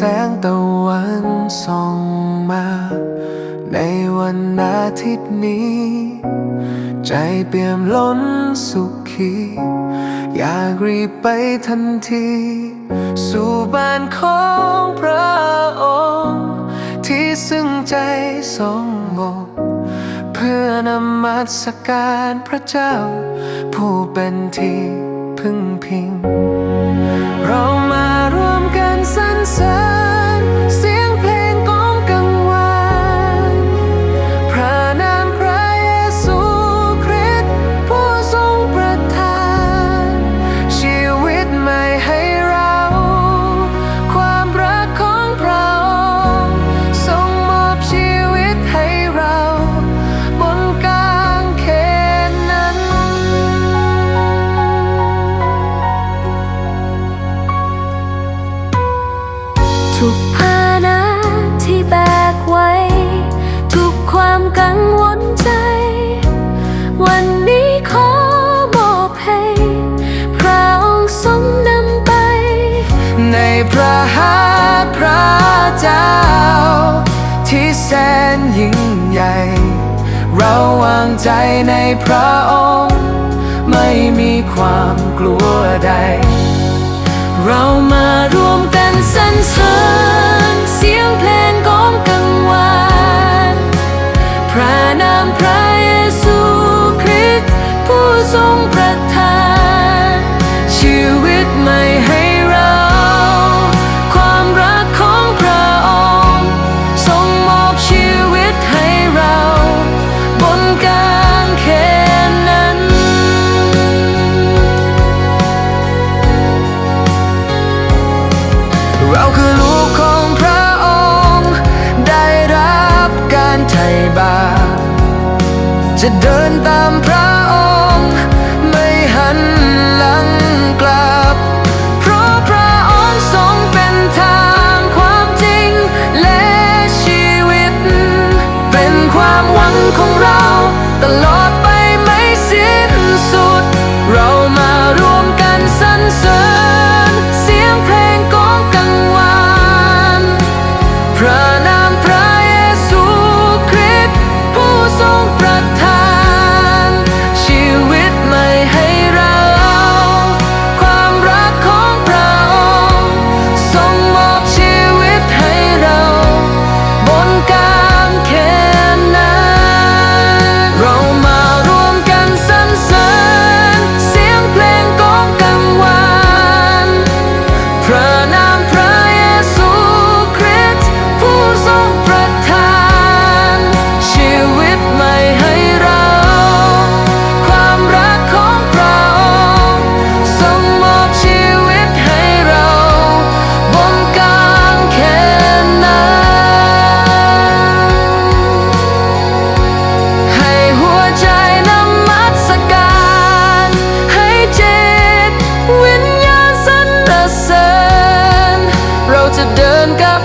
แสงตะวันส่องมา ในวันอาทิตย์นี้ ใจเปี่ยมล้นสุขี อยากรีบไปทันที สู่บ้านของพระองค์ ที่ซึ่งใจสงบเพื่อนำมัสการพระเจ้า ผู้เป็นที่พึ่งพิง เรามา ร พระหัตถ์พระเจ้า ที่แสนยิ่งใหญ่ เราวางใจในพระองค์ ไม่มีความกลัวใด เรามารวมกันสรรเสริญเสียงเพลงกองกังวานพระนามพระเยซูคริสต์ผู้ทรงประทาน ชีวิตใหม่ให้ เราคือลูกของพระองค์ ได้รับการไถ่บาปจะเดินตามพระ พ จะเดินก้าว